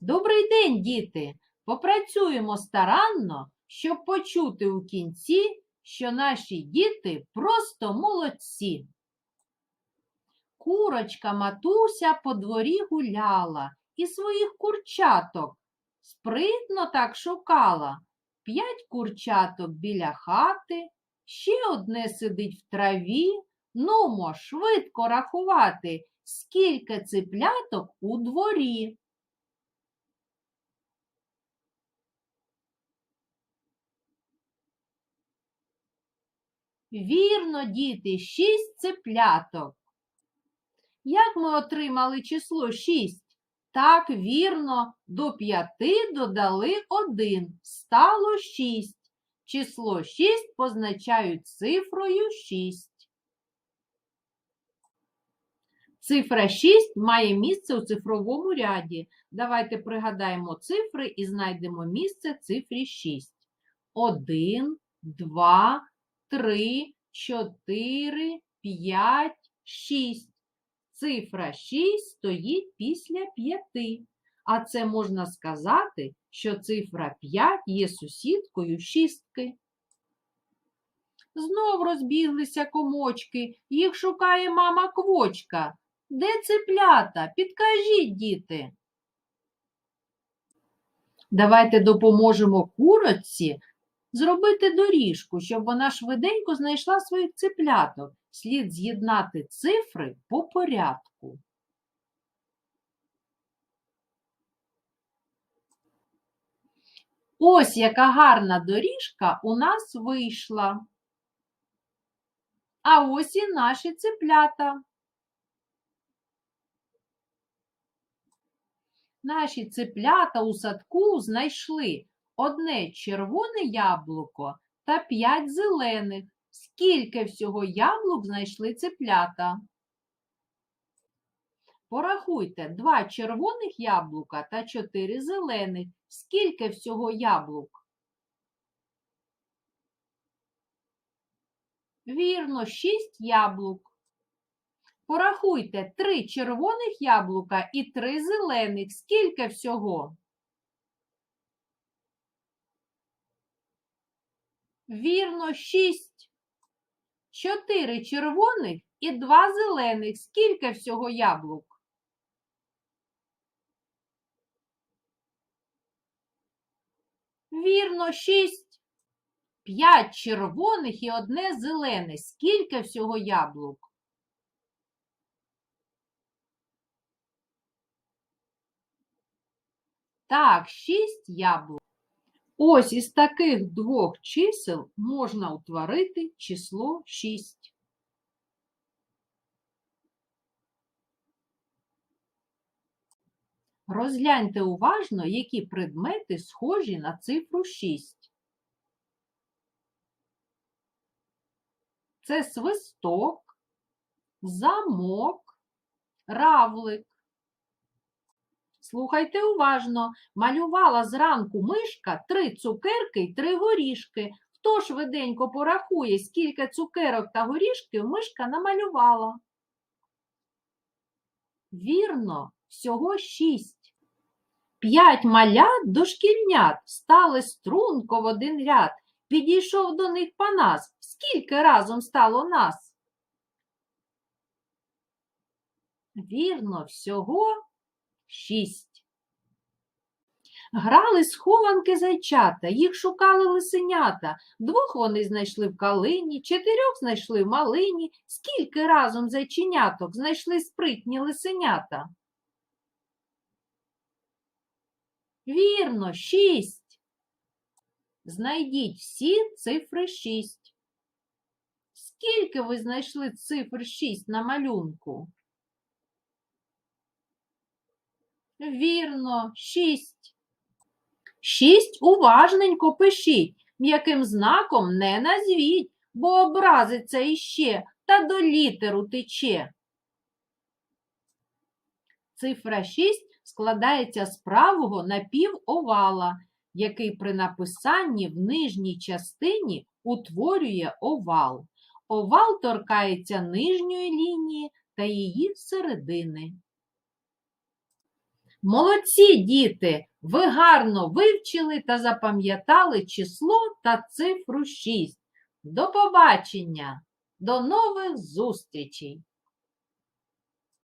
Добрий день, діти! Попрацюємо старанно, щоб почути у кінці, що наші діти просто молодці. Курочка матуся по дворі гуляла і своїх курчаток спритно так шукала. П'ять курчаток біля хати, ще одне сидить в траві. Нумо швидко рахувати, скільки ципляток у дворі. Вірно, діти, шість цепляток. Як ми отримали число шість? Так, вірно, до п'яти додали один. Стало шість. Число шість позначають цифрою шість. Цифра 6 має місце у цифровому ряді. Давайте пригадаємо цифри і знайдемо місце цифрі 6. 1, 2, 3, 4, 5, 6. Цифра 6 стоїть після 5. А це можна сказати, що цифра 5 є сусідкою шістки. Знов розбіглися комочки, їх шукає мама квочка. Де цеплята? Підкажіть, діти. Давайте допоможемо курочці зробити доріжку, щоб вона швиденько знайшла своїх цепляток. Слід з'єднати цифри по порядку. Ось яка гарна доріжка у нас вийшла. А ось і наші цеплята. Наші цеплята у садку знайшли одне червоне яблуко та п'ять зелених. Скільки всього яблук знайшли цеплята? Порахуйте, два червоних яблука та чотири зелених. Скільки всього яблук? Вірно, шість яблук. Порахуйте три червоних яблука і три зелених. Скільки всього? Вірно, шість. Чотири червоних і два зелених. Скільки всього яблук? Вірно, шість. П'ять червоних і одне зелене. Скільки всього яблук? Так, шість яблук. Ось із таких двох чисел можна утворити число 6. Розгляньте уважно, які предмети схожі на цифру 6. Це свисток, замок, равлик. Слухайте уважно. Малювала зранку мишка три цукерки й три горішки. Хто швиденько порахує, скільки цукерок та горішків мишка намалювала? Вірно, всього шість. П'ять малят дошкільнят стали струнко в один ряд. Підійшов до них Панас. Скільки разом стало нас? Вірно, всього шість. Грали схованки зайчата, їх шукали лисенята. Двох вони знайшли в калині, чотирьох знайшли в малині. Скільки разом зайченяток знайшли спритні лисенята? Вірно, шість. Знайдіть всі цифри шість. Скільки ви знайшли цифр шість на малюнку? Вірно, шість. Шість уважненько пишіть, м'яким знаком не назвіть, бо образиться іще та до літеру тече. Цифра 6 складається з правого напівовала, який при написанні в нижній частині утворює овал. Овал торкається нижньої лінії та її середини. Молодці, діти! Ви гарно вивчили та запам'ятали число та цифру 6. До побачення! До нових зустрічей!